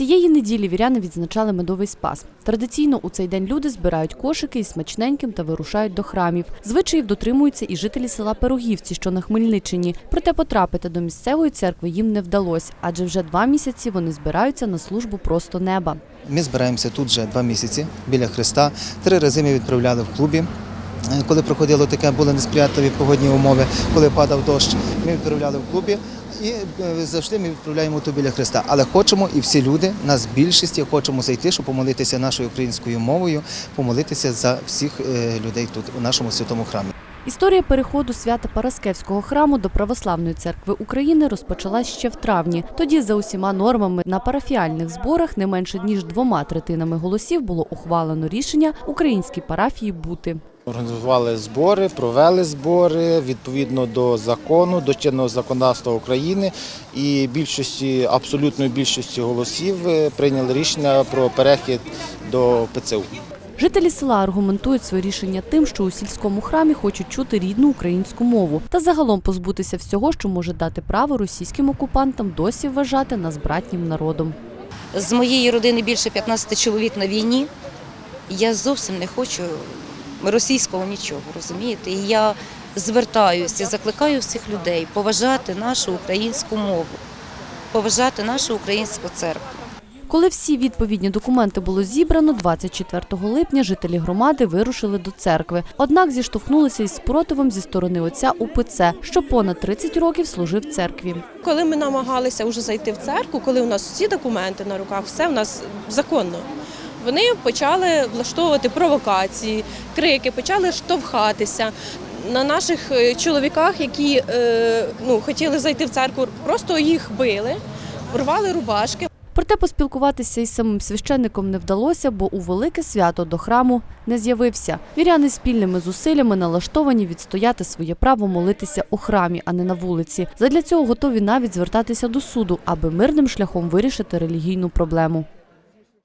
Цієї неділі віряни відзначали медовий спас. Традиційно у цей день люди збирають кошики із смачненьким та вирушають до храмів. Звичаїв дотримуються і жителі села Пирогівці, що на Хмельниччині. Проте потрапити до місцевої церкви їм не вдалося, адже вже два місяці вони збираються на службу просто неба. Ми збираємося тут вже два місяці біля Христа. Три рази ми відправляли в клубі. Е, Коли проходило таке, були несприятливі погодні умови, коли падав дощ, ми відправляли в клубі і е, завжди ми відправляємо тут біля Христа. Але хочемо і всі люди, нас більшості, хочемо зайти, щоб помолитися нашою українською мовою, помолитися за всіх е, людей тут у нашому святому храмі. Історія переходу свята Параскевського храму до Православної церкви України розпочалась ще в травні. Тоді, за усіма нормами, на парафіальних зборах не менше ніж двома третинами голосів було ухвалено рішення українській парафії бути. Організували збори, провели збори відповідно до закону, до чинного законодавства України і більшості, абсолютної більшості голосів е, прийняли рішення про перехід до ПЦУ. Жителі села аргументують своє рішення тим, що у сільському храмі хочуть чути рідну українську мову та загалом позбутися всього, що може дати право російським окупантам досі вважати нас братнім народом. З моєї родини більше 15 чоловік на війні. Я зовсім не хочу російського нічого, розумієте? І я звертаюся, закликаю всіх людей поважати нашу українську мову, поважати нашу українську церкву. Коли всі відповідні документи було зібрано, 24 липня жителі громади вирушили до церкви. Однак зіштовхнулися із спротивом зі сторони отця УПЦ, що понад 30 років служив церкві. Коли ми намагалися вже зайти в церкву, коли у нас всі документи на руках, все в нас законно. Вони почали влаштовувати провокації, крики, почали штовхатися. На наших е, чоловіках, які е, ну, хотіли зайти в церкву, просто їх били, рвали рубашки. Проте поспілкуватися із самим священником не вдалося, бо у велике свято до храму не з'явився. Віряни спільними зусиллями налаштовані відстояти своє право молитися у храмі, а не на вулиці. Задля цього готові навіть звертатися до суду, аби мирним шляхом вирішити релігійну проблему.